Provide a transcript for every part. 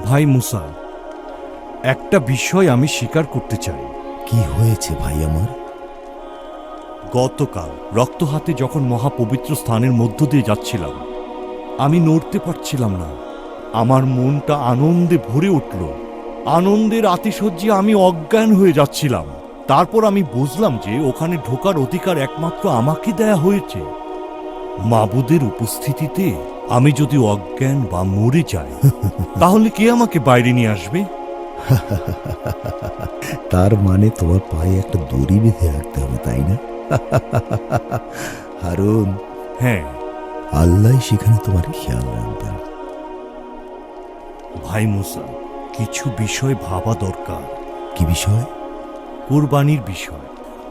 ভাই মুসা একটা বিষয় আমি স্বীকার করতে চাই। কি হয়েছে ভাই আমার? গতকাল রক্ত হাতে যখন মহাপবিত্র স্থানের মধ্য দিয়ে যাচ্ছিলাম আমি নড়তে পারছিলাম না। আমার মনটা আনন্দে ভরে উঠল। আনন্দের আতিশয্যে আমি অজ্ঞান হয়ে যাচ্ছিলাম। তারপর আমি বুঝলাম যে ওখানে ঢোকার অধিকার একমাত্র আমাকে দেয়া হয়েছে। মাবুদের উপস্থিতিতে আমি যদি অজ্ঞান বা মরে যাই তাহলে কে আমাকে বাইরে নিয়ে আসবে? তার মানে তোমার পায়ে একটা দড়ি বেঁধে রাখতে হবে তাই না? হারুন। হ্যাঁ। আল্লাহ সেখানে তোমার খেয়াল রাখবেন। ভাই মুসা কিছু বিষয় ভাবা দরকার। কি বিষয়? কোরবানির বিষয়।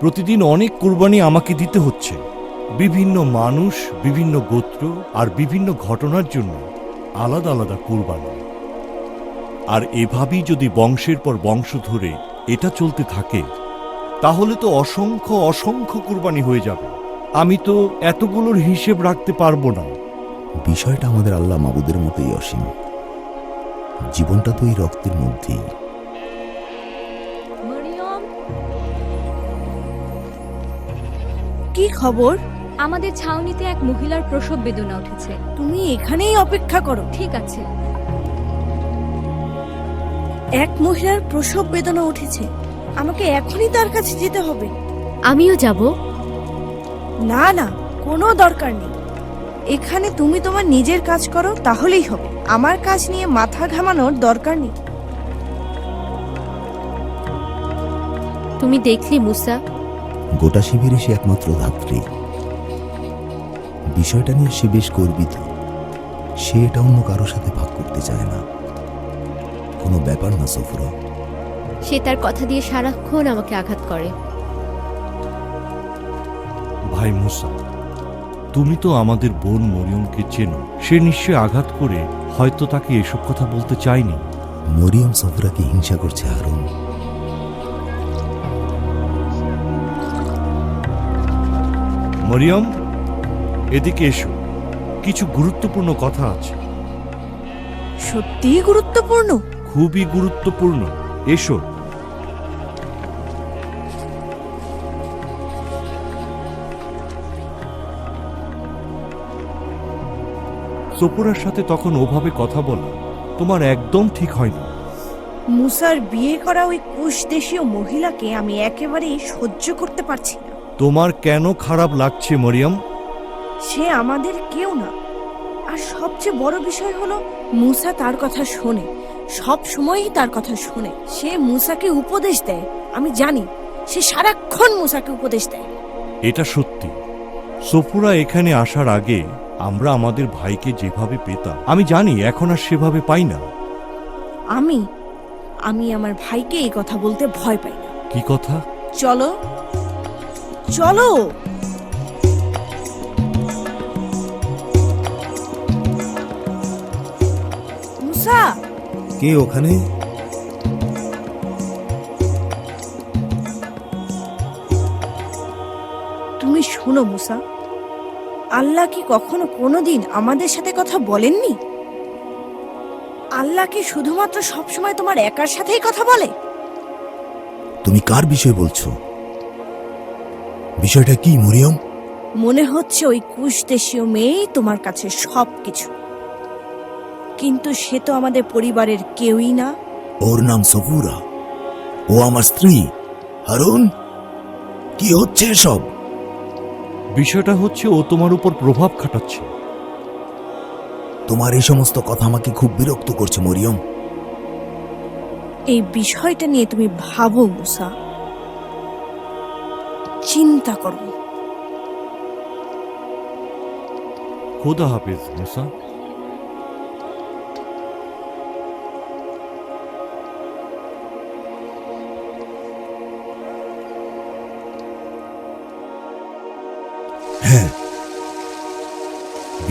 প্রতিদিন অনেক কোরবানি আমাকে দিতে হচ্ছে। বিভিন্ন মানুষ বিভিন্ন গোত্র আর বিভিন্ন ঘটনার জন্য আলাদা আলাদা কোরবানি আর এভাবেই যদি বংশের পর বংশ ধরে এটা চলতে থাকে তাহলে তো অসংখ্য অসংখ্য কোরবানি হয়ে যাবে। আমি তো এতগুলোর হিসেব রাখতে পারব না। বিষয়টা আমাদের আল্লাহ মাবুদের মতোই অসীম। জীবনটা তো এই রক্তের মধ্যেই। কি খবর? আমাদের ছাউনিতে এক মহিলার প্রসব বেদনা উঠেছে। তুমি এখানেই অপেক্ষা করো। ঠিক আছে। এক মহিলার প্রসব বেদনা উঠেছে। আমাকে এখনই তার কাছে যেতে হবে। আমিও যাব। না না কোনো দরকার নেই। এখানে তুমি তোমার নিজের কাজ করো তাহলেই হবে। আমার কাজ নিয়ে মাথা ঘামানোর দরকার নেই। তুমি দেখলি মুসা। গোটা শিবিরে সে একমাত্র ধাত্রী। বিষয়টা নিয়ে সে বেশ গর্বিত। সে এটা অন্য কারও সাথে ভাগ করতে চায় না। কোনো ব্যাপার না সফরা। সে তার কথা দিয়ে সারাক্ষণ আমাকে আঘাত করে। ভাই মুসা তুমি তো আমাদের বোন মরিয়মকে চেনো। সে নিশ্চয় আঘাত করে হয়তো তাকে এসব কথা বলতে চায়নি। মরিয়ম সফরাকে হিংসা করছে হারুন। মরিয়ম? এদিকে এসো কিছু গুরুত্বপূর্ণ কথা আছে। সত্যিই গুরুত্বপূর্ণ? খুবই গুরুত্বপূর্ণ। এসো। সপুরার সাথে তখন ওভাবে কথা বলা তোমার একদম ঠিক হয়নি। মুসার বিয়ে করা ওই কুশ দেশীয় মহিলাকে আমি একেবারেই সহ্য করতে পারছি না। তোমার কেন খারাপ লাগছে মরিয়ম? সে আমাদের কেউ না। আর সবচেয়ে বড় বিষয় হলো মুসা তার কথা শোনে। সব সময়ই তার কথা শোনে। সে মুসাকে উপদেশ দেয়। আমি জানি সে সারাক্ষণ মুসাকে উপদেশ দেয়। এটা সত্যি। সফুরা এখানে আসার আগে আমরা আমাদের ভাইকে যেভাবে পেতাম আমি জানি এখন আর সেভাবে পাই না। আমি আমি আমার ভাইকে এই কথা বলতে ভয় পাই না। কি কথা? চলো চলো! কে ওখানে? তুমি শোনো মুসা। আল্লাহ কি কখনো কোনোদিন আমাদের সাথে কথা বলেননি? আল্লাহ কি শুধুমাত্র সবসময় তোমার একার সাথেই কথা বলে? তুমি কার বিষয়ে বলছো? বিষয়টা কি মরিয়ম? মনে হচ্ছে ওই কুশ দেশীয় মেয়েই তোমার কাছে সব কিছু কিন্তু সে তো আমাদের পরিবারের কেউই না। ওর নাম সফুরা। ও আমার স্ত্রী। হারুন কি হচ্ছে এসব? বিষয়টা হচ্ছে ও তোমার উপর প্রভাব খাটাচ্ছে। তোমার এই সমস্ত কথা আমাকে খুব বিরক্ত করছে মরিয়ম। এই বিষয়টা নিয়ে তুমি ভাবো মুসা। চিন্তা করো। খোদা হাফেজ মুসা।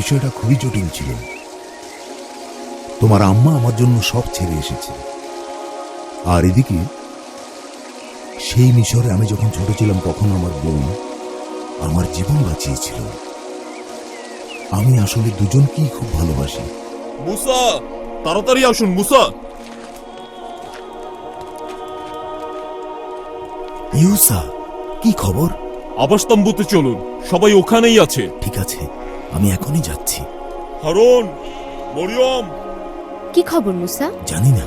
বিষয়টা খুবই জটিল ছিল। তোমার আম্মা আমার জন্য সব ছেড়ে এসেছে। আর এদিকে সেই মিশরে আমি যখন ছোট ছিলাম তখন আমার বোন আমার জীবন বাঁচিয়েছিল। আমি আসলে দুজনকেই খুব ভালোবাসি। মুসা তাড়াতাড়ি আসুন মুসা। ইউসা কি খবর? আবাসতাম্বুতে চলুন সবাই ওখানেই আছে। ঠিক আছে। আমি এখনই যাচ্ছি। হারুন মরিয়ম। কি খবর মুসা? জানি না।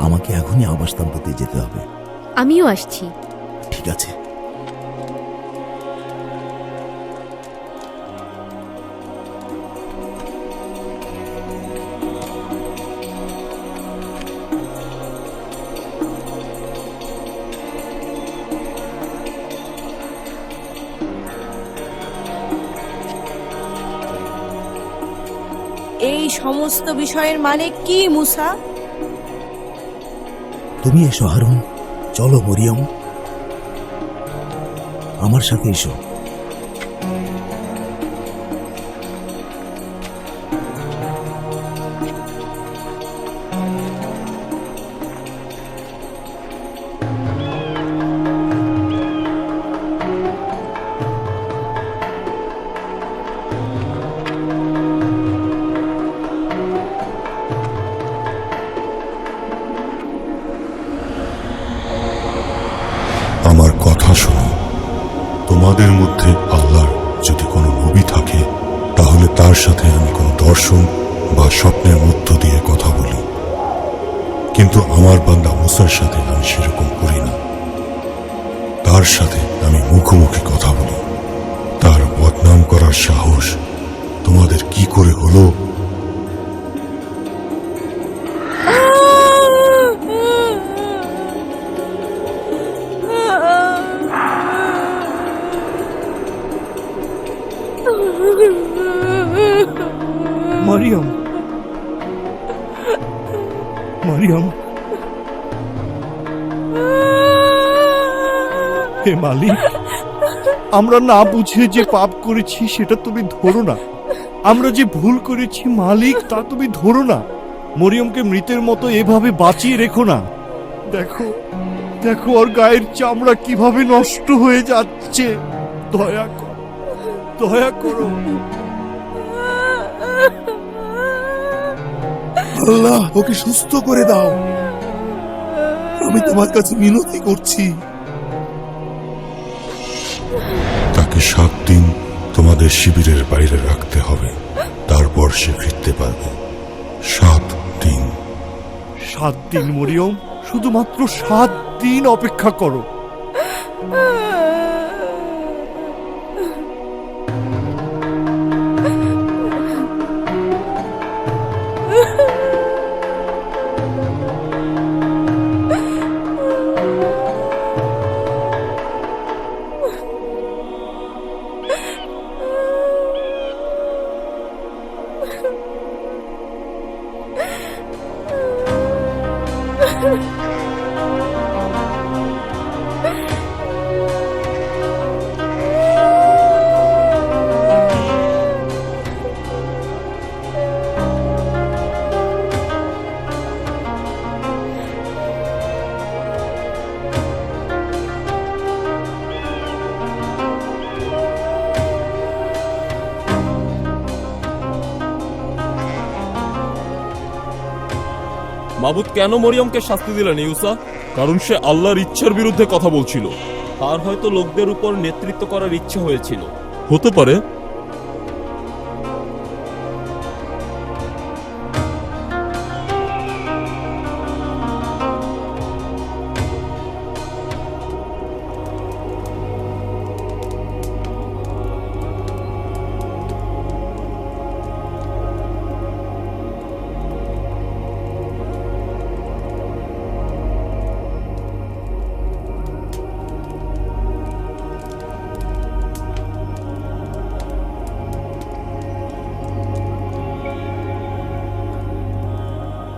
আমাকে এখনই আবাস যেতে হবে। আমিও আসছি। ঠিক আছে। এই সমস্ত বিষয়ের মানে কি মুসা? তুমি এসো হারুন। চলো মরিয়ম। আমার সাথে এসো। তোমাদের মধ্যে আল্লাহর যদি কোনো নবী থাকে, তাহলে তার সাথে আমি কোনো দর্শন বা স্বপ্নের মধ্য দিয়ে কথা বলি। কিন্তু আমার বান্দা মুসার সাথে আমি সেরকম করি না। তার সাথে আমি মুখোমুখি কথা বলি। তার বদনাম করার সাহস হে মালিক, আমরা না বুঝে যে পাপ করেছি সেটা তুমি ধরো না। আমরা যে ভুল করেছি মালিক, তা তুমি ধরো না। মরিয়মকে মৃতের মতো এভাবে বাঁচিয়ে রেখো না। দেখো দেখো ওর গায়ের চামড়া কীভাবে নষ্ট হয়ে যাচ্ছে। দয়া করো দয়া করো। আল্লাহ, ওকে সুস্থ করে দাও। আমি তোমার কাছে মিনতি করছি। তাকে সাত দিন তোমাদের শিবিরের বাইরে রাখতে হবে। তারপর সে ফিরতে পারবে। সাত দিন। সাত দিন, মরিয়ম। শুধুমাত্র সাত দিন অপেক্ষা করো। মাবুদ কেন মরিয়মকে শাস্তি দিলেন, ইউসা? কারণ সে আল্লাহর ইচ্ছার বিরুদ্ধে কথা বলছিল। তার হয়তো লোকদের উপর নেতৃত্ব করার ইচ্ছে হয়েছিল। হতে পারে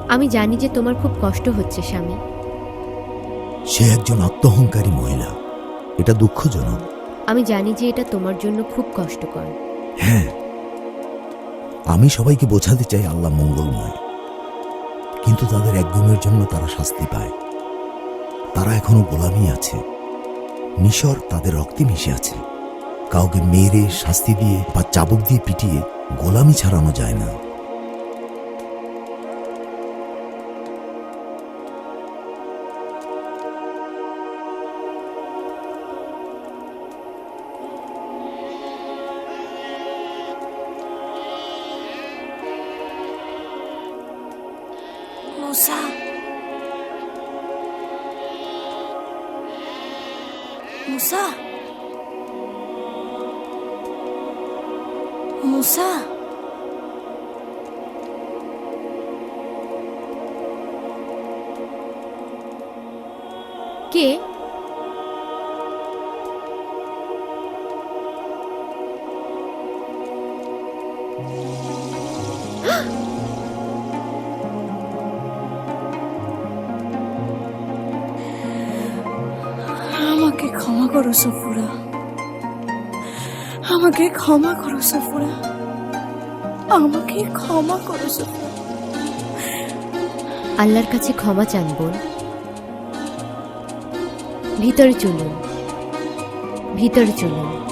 আমি জানি যে তোমার খুব কষ্ট হচ্ছে স্বামী। সে একজন আত্মহংকারী মহিলা। এটা দুঃখজনক। আমি জানি যে এটা তোমার জন্য খুব কষ্টকর। হ্যাঁ। আমি সবাইকে বোঝাতে চাই আল্লাহ মঙ্গলময়। কিন্তু তাদের একগুমের জন্য তারা শাস্তি পায়। তারা এখনও গোলামি আছে। মিশর তাদের রক্তে মিশে আছে। কাউকে মেরে শাস্তি দিয়ে বা চাবুক দিয়ে পিটিয়ে গোলামি ছাড়ানো যায় না। মুসা মুসা মুসা কে করো সফুরা। আমাকে ক্ষমা করো সফুরা। আমাকে ক্ষমা করো সফুরা। আল্লাহর কাছে ক্ষমা চান বোন। ভিতরে চলুন। ভিতরে চলুন।